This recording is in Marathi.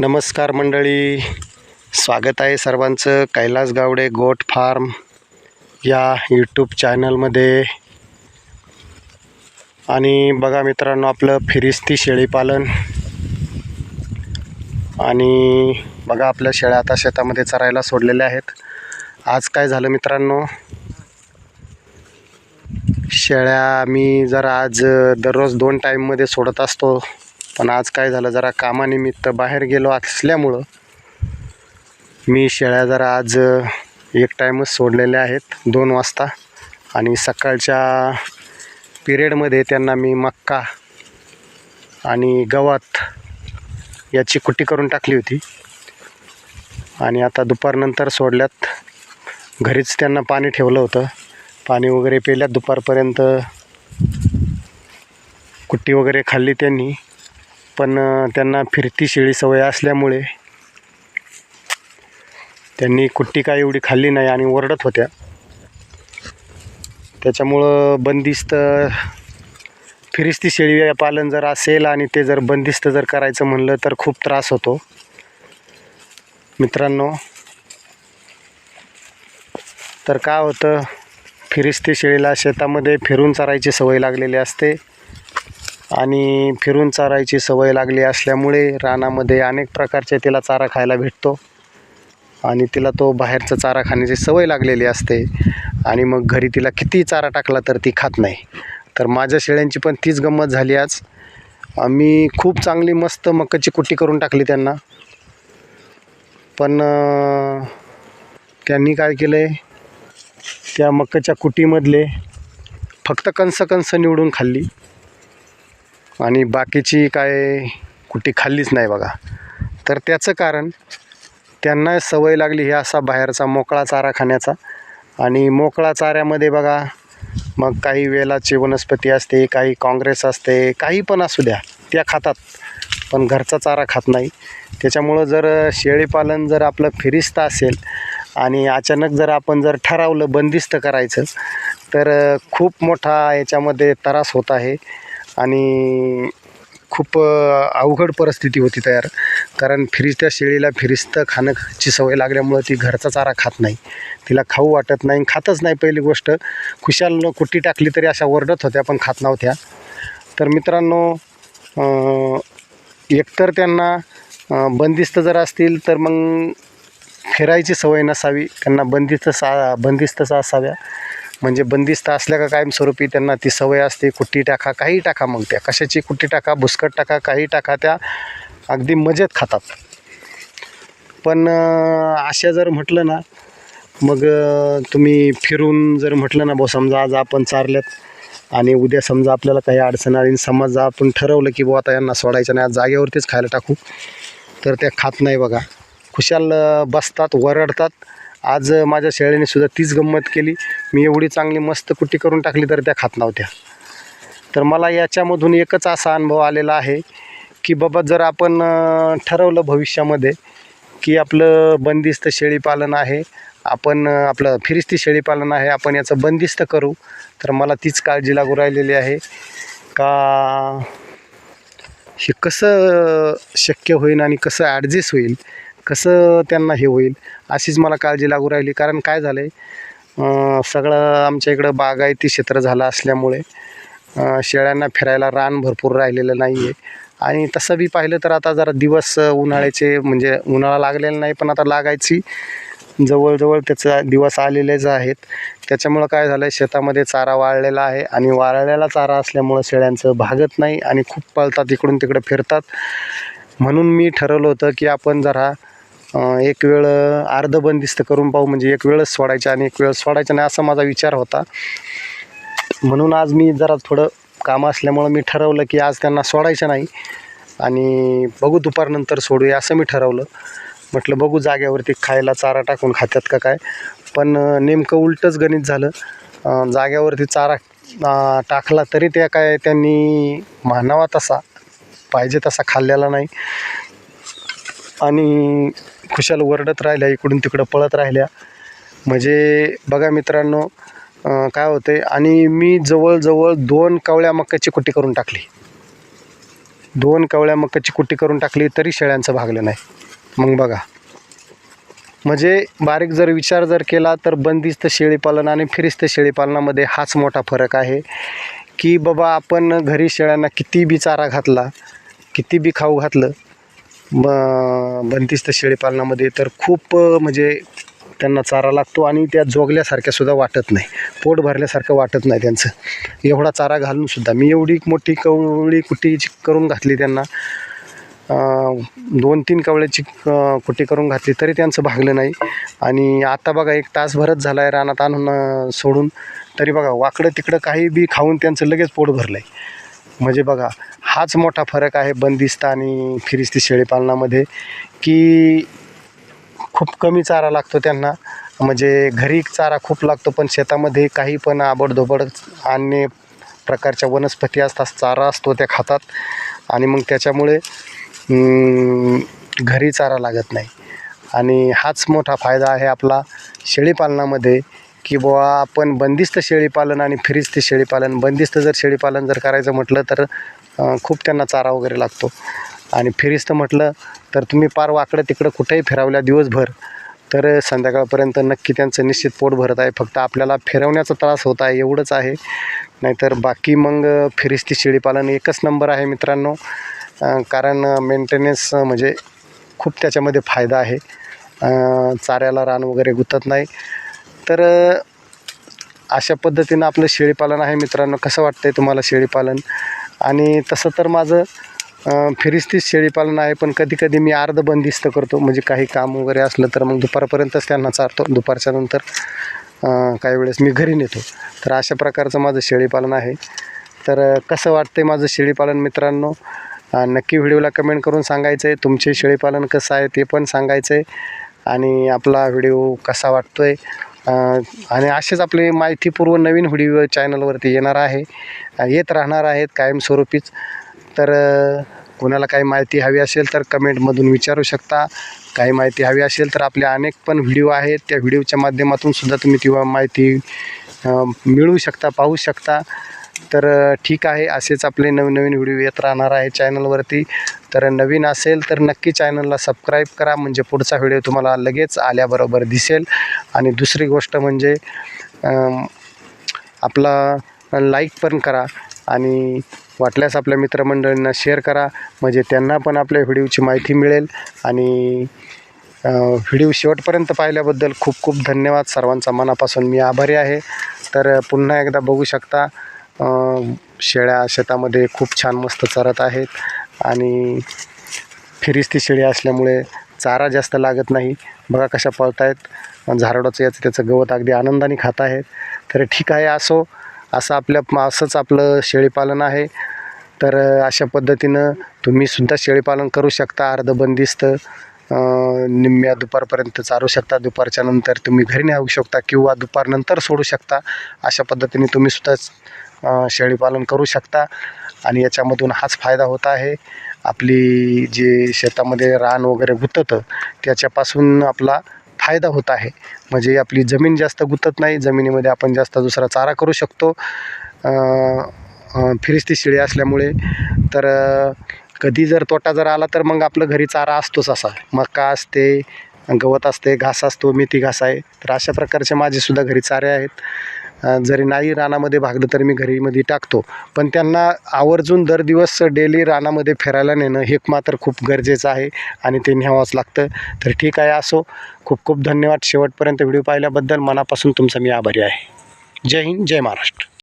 नमस्कार मंडळी. स्वागत आहे सर्वांचं. कैलास गावडे गोट फार्म या यूट्यूब चॅनलमध्ये. आणि बघा मित्रांनो आपलं फिरिस्ती शेळीपालन. आणि बघा आपल्या शेळ्या आता शेतामध्ये चरायला सोडलेल्या आहेत. आज काय झालं मित्रांनो? शेळ्या मी जरा आज दररोज दोन टाईममध्ये सोडत असतो. पण आज काय झालं जरा कामानिमित्त बाहेर गेलो असल्यामुळं मी शेळ्या जरा आज एक टाईमच सोडलेल्या आहेत दोन वाजता. आणि सकाळच्या पिरियडमध्ये त्यांना मी मक्का आणि गवत याची कुट्टी करून टाकली होती. आणि आता दुपारनंतर सोडल्यात. घरीच त्यांना पाणी ठेवलं होतं. पाणी वगैरे पिल्यात दुपारपर्यंत. कुट्टी वगैरे खाल्ली त्यांनी. पण त्यांना फिरती शेळी सवय असल्यामुळे त्यांनी कुट्टी काय एवढी खाल्ली नाही आणि ओरडत होत्या. त्याच्यामुळं बंदिस्त फिरिस्ती शेळी पालन जर असेल आणि ते जर बंदिस्त जर करायचं म्हणलं तर खूप त्रास होतो. मित्रांनो तर काय होतं? फिरिस्ती शेळीला शेतामध्ये फिरून चरायची सवय लागलेली असते. आणि फिरून चारायची सवय लागली असल्यामुळे रानामध्ये अनेक प्रकारचे तिला चारा खायला भेटतो. आणि तिला तो बाहेरचा चारा खाण्याची सवय लागलेली असते. आणि मग घरी तिला किती चारा टाकला तर ती खात नाही. तर माझ्या शेळ्यांची पण तीच गंमत झाली आज. आम्ही खूप चांगली मस्त मकाची कुट्टी करून टाकली त्यांना. पण त्यांनी काय केलं आहे त्या मक्काच्या कुटीमधले फक्त कंस कंस निवडून खाल्ली. आणि बाकीची काय कुठे खाल्लीच नाही बघा. तर त्याचं कारण त्यांना सवय लागली हे असा बाहेरचा मोकळा चारा खाण्याचा. आणि मोकळा चाऱ्यामध्ये बघा मग काही वेलाची वनस्पती असते काही काँग्रेस असते काही पण असू द्या त्या खातात. पण घरचा चारा खात नाही. त्याच्यामुळं जर शेळीपालन जर आपलं फिरिस्त असेल आणि अचानक जर आपण जर ठरवलं बंदिस्त करायचं तर खूप मोठा याच्यामध्ये त्रास होत आहे. आणि खूप अवघड परिस्थिती होती तयार. कारण फिरिस्त्या शेळीला फिरिस्त खाण्याची सवय लागल्यामुळं ती घरचा चारा खात नाही. तिला खाऊ वाटत नाही खातच नाही पहिली गोष्ट. खुशाल कुट्टी टाकली तरी अशा ओरडत होत्या पण खात नव्हत्या. तर मित्रांनो एकतर त्यांना बंदिस्त जर असतील तर मग फिरायची सवय नसावी. त्यांना बंदिस्त सा बंदिस्तच असाव्या. म्हणजे बंदिस्त असल्या का कायमस्वरूपी त्यांना ती सवय असते कुट्टी टाका काही टाका मग त्या. कशाची कुट्टी टाका भुसकट टाका काही टाका त्या अगदी मजेत खातात. पण अशा जर म्हटलं ना मग तुम्ही फिरून जर म्हटलं ना भाऊ समजा आज आपण चारल्यात आणि उद्या समजा आपल्याला काही अडचण आली आणि समजा आपण ठरवलं की बुवा आता यांना सोडायचं नाही आज जागेवरतीच खायला टाकू तर त्या खात नाही बघा. खुशाल बसतात वरडतात आज माझ्या शेळ्याने सुद्धा तीच गंमत केली. मी एवढी चांगली मस्त कुट्टी करून टाकली तर त्या खात नव्हत्या. तर मला याच्यामधून एकच असा अनुभव आलेला आहे की बाबा जर आपण ठरवलं भविष्यामध्ये की आपलं बंदिस्त शेळीपालन आहे आपण आपलं फिरिस्ती शेळीपालन आहे आपण याचं बंदिस्त करू तर मला तीच काळजी लागू राहिलेली आहे. का हे कसं शक्य होईल आणि कसं ॲडजस्ट होईल कसं त्यांना हे होईल अशीच मला काळजी लागू राहिली. कारण काय झालं आहे सगळं आमच्या इकडं बागायती क्षेत्र झालं असल्यामुळे शेळ्यांना फिरायला रान भरपूर राहिलेलं नाही आहे आणि तसं बी पाहिलं तर आता जरा दिवस उन्हाळ्याचे म्हणजे उन्हाळा लागलेला नाही पण आता लागायची. जवळजवळ त्याचा दिवस आलेलेच आहेत. त्याच्यामुळं काय झालं आहे शेतामध्ये चारा वाळलेला आहे आणि वाळलेला चारा असल्यामुळं शेळ्यांचं भागत नाही आणि खूप पळतात इकडून तिकडे फिरतात. म्हणून मी ठरवलं होतं की आपण जरा एक वेळ अर्ध बंदिस्त करून पाहू म्हणजे एक वेळच सोडायचे आणि एक वेळ सोडायचे नाही असा माझा विचार होता. म्हणून आज मी जरा थोडं काम असल्यामुळं मी ठरवलं की आज त्यांना सोडायचं नाही आणि बघू दुपारनंतर सोडूया असं मी ठरवलं. म्हटलं बघू जाग्यावरती खायला चारा टाकून खात्यात का काय. पण नेमकं उलटंच गणित झालं. जाग्यावरती चारा टाकला तरी त्या काय त्यांनी मानावा तसा पाहिजे तसा खाल्लेला नाही. आणि खुशाल वरडत राहिल्या इकडून तिकडं पळत राहिल्या. म्हणजे बघा मित्रांनो काय होते आणि मी जवळजवळ दोन कवळ्या मक्काची कुट्टी करून टाकली. दोन कवळ्या मक्काची कुट्टी करून टाकली तरी शेळ्यांचं भागलं नाही. मग बघा. म्हणजे बारीक जर विचार जर केला तर बंदिस्त शेळीपालन आणि फिरिस्त शेळीपालनामध्ये हाच मोठा फरक आहे की बाबा आपण घरी शेळ्यांना किती बी चारा घातला किती बी खाऊ घातलं ब बंदिस्त शेळीपालनामध्ये तर खूप म्हणजे त्यांना चारा लागतो आणि त्या जोगल्यासारख्या सुद्धा वाटत नाही. पोट भरल्यासारखं वाटत नाही त्यांचं. एवढा चारा घालूनसुद्धा मी एवढी मोठी कवळी कुट्टी करून घातली त्यांना. दोन तीन कवळ्याची कुटी करून घातली तरी त्यांचं भागलं नाही. आणि आता बघा एक तासभरच झाला आहे रानात आणून सोडून. तरी बघा वाकडं तिकडं काही बी खाऊन त्यांचं लगेच पोट भरलं आहे म्हणजे बघा हाच मोठा फरक आहे बंदिस्त आणि फिरिस्ती शेळीपालनामध्ये की खूप कमी चारा लागतो त्यांना. म्हणजे घरी चारा खूप लागतो पण शेतामध्ये काही पण आबडधोबड अन्य प्रकारच्या वनस्पती असतात चारा असतो त्या खातात. आणि मग त्याच्यामुळे घरी चारा लागत नाही. आणि हाच मोठा फायदा आहे आपला शेळीपालनामध्ये की बुवा आपण बंदिस्त शेळीपालन आणि फिरिस्त शेळीपालन बंदिस्त जर शेळीपालन जर करायचं म्हटलं तर खूप त्यांना चारा वगैरे लागतो. आणि फिरिस्त म्हटलं तर तुम्ही पार वाकडं तिकडं कुठेही फिरवल्या दिवसभर तर संध्याकाळपर्यंत नक्की त्यांचं निश्चित पोट भरत आहे. फक्त आपल्याला फिरवण्याचा त्रास होत आहे एवढंच आहे. नाहीतर बाकी मग फिरिस्ती शेळीपालन एकच नंबर आहे मित्रांनो. कारण मेंटेनन्स म्हणजे खूप त्याच्यामध्ये फायदा आहे. चाऱ्याला रान वगैरे गुतत नाही. तर अशा पद्धतीनं आपलं शेळीपालन आहे मित्रांनो. कसं वाटतंय तुम्हाला शेळीपालन? आणि तसं तर माझं फिरिस्तीच शेळीपालन आहे पण कधी कधी मी अर्ध बंदिस्त करतो. म्हणजे काही काम वगैरे असलं तर मग दुपारपर्यंतच त्यांना चारतो. दुपारच्या नंतर काही वेळेस मी घरी नेतो. तर अशा प्रकारचं माझं शेळीपालन आहे. तर कसं कसं वाटतंय माझं शेळीपालन मित्रांनो? नक्की व्हिडिओला कमेंट करून सांगायचं आहे तुमचे शेळीपालन कसं आहे ते पण सांगायचं आहे आणि आपला व्हिडिओ कसा वाटतो आहे आणि असेच आपले माहितीपूर्व नवीन व्हिडिओ चॅनलवरती येणार आहे. येत राहणार आहेत कायमस्वरूपीच. तर कोणाला काही माहिती हवी असेल तर कमेंटमधून विचारू शकता. काही माहिती हवी असेल तर आपले अनेक पण व्हिडिओ आहेत. त्या व्हिडिओच्या माध्यमातून सुद्धा तुम्ही ती माहिती मिळवू शकता पाहू शकता. तर ठीक आहे. असेच आपले नवीन नवीन व्हिडिओ येत राहणार आहे चॅनलवरती. तर नवीन असेल तर नक्की चॅनलला सबस्क्राईब करा. म्हणजे पुढचा व्हिडिओ तुम्हाला लगेच आल्याबरोबर दिसेल. आणि दुसरी गोष्ट म्हणजे आपला लाईक पण करा. आणि वाटल्यास आपल्या मित्रमंडळींना शेअर करा. म्हणजे त्यांना पण आपल्या व्हिडिओची माहिती मिळेल. आणि व्हिडिओ शेवटपर्यंत पाहिल्याबद्दल खूप खूप धन्यवाद. सर्वांचा मनापासून मी आभारी आहे. तर पुन्हा एकदा बघू शकता. शेळ्या शेतामध्ये खूप छान मस्त चरत आहेत आणि फिरिस्ती शेळी असल्यामुळे चारा जास्त लागत नाही. बघा कशा पळत आहेत झारडाचं याचं त्याचं गवत अगदी आनंदाने खात आहेत. तर ठीक आहे असो असं आपल्या असंच आपलं शेळीपालन आहे. तर अशा पद्धतीनं तुम्हीसुद्धा शेळीपालन करू शकता. अर्धबंदिस्त निम्म्या दुपारपर्यंत चारू शकता. दुपारच्या नंतर तुम्ही घरी नेऊ शकता किंवा दुपारनंतर सोडू शकता. अशा पद्धतीने तुम्हीसुद्धा शेळीपालन करू शकता. आणि याच्यामधून हाच फायदा होत आहे. आपली जे शेतामध्ये रान वगैरे गुततं त्याच्यापासून आपला फायदा होत आहे. म्हणजे आपली जमीन जास्त गुतत नाही जमिनीमध्ये आपण जास्त दुसरा चारा करू शकतो. फिरिस्ती शिळी असल्यामुळे. तर कधी जर तोटा जर आला तर मग आपलं घरी चारा असतोच असा. मका असते गवत असते घास असतो मेथी घास आहे. तर अशा प्रकारचे माझेसुद्धा घरी चारे आहेत. जरी नाही रानामध्ये भागलं तरी मी घरीमध्ये टाकतो. पण त्यांना आवर्जून दर दिवस डेली रानामध्ये फिरायला नेणं हे मात्र खूप गरजेचं आहे आणि ते न्यावंच लागतं. तर ठीक आहे असो. खूप खूप धन्यवाद. शेवटपर्यंत व्हिडिओ पाहिल्याबद्दल मनापासून तुमचा मी आभारी आहे. जय हिंद जय महाराष्ट्र.